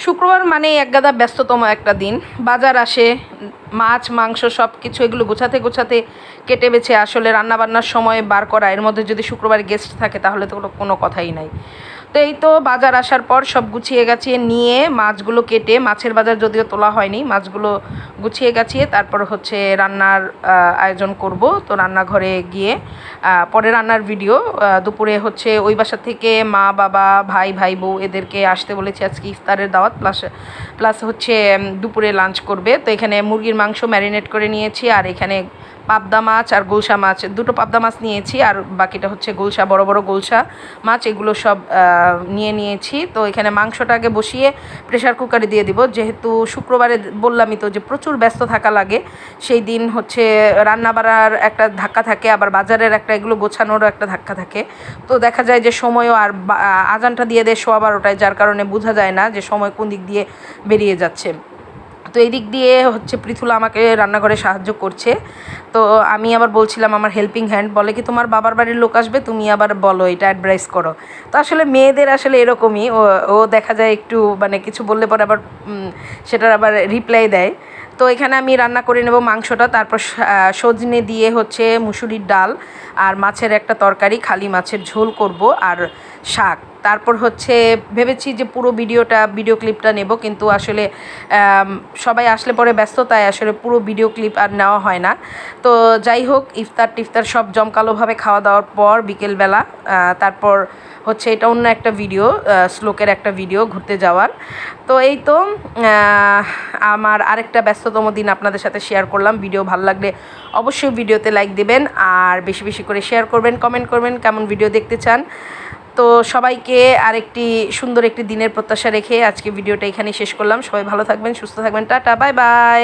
শুক্রবার মানে একগাদা ব্যস্ততম একটা দিন। বাজার আসে মাছ, মাংস সব কিছু এগুলো গোছাতে গোছাতে কেটে বেছে আসলে রান্নাবান্নার সময় বার করা। এর মধ্যে যদি শুক্রবার গেস্ট থাকে তাহলে তো কোনো- কথাই নাই। তো এই তো বাজার আসার পর সব গুছিয়ে গাছিয়ে নিয়ে মাছগুলো কেটে, মাছের বাজার যদিও তোলা হয়নি, মাছগুলো গুছিয়ে গাছিয়ে তারপর হচ্ছে রান্নার আয়োজন করব। তো রান্নাঘরে গিয়ে পরে রান্নার ভিডিও দুপুরে হচ্ছে ওই বাসা থেকে মা, বাবা, ভাই ভাই, বউ এদেরকে আসতে বলেছি আজকে ইফতারের দাওয়াত প্লাস প্লাস হচ্ছে দুপুরে লাঞ্চ করবে। তো এখানে মুরগির মাংস ম্যারিনেট করে নিয়েছি, আর এখানে পাবদা মাছ আর গোলসা মাছ, দুটো পাবদা মাছ নিয়েছি, আর বাকিটা হচ্ছে গোলসা বড় বড় গোলসা মাছ, এগুলো সব নিয়ে নিয়েছি। তো এখানে মাংসটা আগে বসিয়ে প্রেশার কুকারে দিয়ে দিব। যেহেতু শুক্রবারে বললামই তো যে প্রচুর ব্যস্ত থাকা লাগে, সেই দিন হচ্ছে রান্না বাড়ার একটা ধাক্কা থাকে, আবার বাজারের একটা, এগুলো গোছানোরও একটা ধাক্কা থাকে। তো দেখা যায় যে সময়ও আর আজানটা দিয়ে দেয় সোয়া বারোটায়, যার কারণে বোঝা যায় না যে সময় কোন দিক দিয়ে বেরিয়ে যাচ্ছে। তো এই দিক দিয়ে হচ্ছে পৃথুলা আমাকে রান্নাঘরে সাহায্য করছে। তো আমি আবার বলছিলাম, আমার হেল্পিং হ্যান্ড বলে কি তোমার বাবার বাড়ির লোক আসবে? তুমি আবার বলো, এটা অ্যাডভাইস করো। তো আসলে মেয়েদের আসলে এরকমই, ও ও দেখা যায় একটু মানে কিছু বললে পরে আবার সেটার আবার রিপ্লাই দেয়। তো এখানে আমি রান্না করে নেব মাংসটা, তারপর সজনে দিয়ে হচ্ছে মুসুরির ডাল আর মাছের একটা তরকারি, খালি মাছের ঝোল করব আর শাক। তারপর হচ্ছে ভেবেছি যে পুরো ভিডিওটা, ভিডিও ক্লিপটা নেব, কিন্তু আসলে সবাই আসলে পরে ব্যস্ততায় আসলে পুরো ভিডিও ক্লিপ আর নেওয়া হয় না। তো যাই হোক, ইফতার টিফতার সব জমকালোভাবে খাওয়া দাওয়ার পর বিকেলবেলা তারপর হচ্ছে এটা অন্য একটা ভিডিও শ্লোকের একটা ভিডিও ঘুরতে যাওয়ার। তো এই তো আমার আরেকটা ব্যস্ততম দিন আপনাদের সাথে শেয়ার করলাম। ভিডিও ভালো লাগলে অবশ্যই ভিডিওতে লাইক দিবেন, আর বেশি বেশি করে শেয়ার করবেন কমেন্ট করবেন, কেমন ভিডিও দেখতে চান। তো সবাইকে আরেকটি সুন্দর একটি দিনের প্রত্যাশা রেখে আজকে ভিডিওটা এখানেই শেষ করলাম। সবাই ভালো থাকবেন, সুস্থ থাকবেন। Tata, bye bye.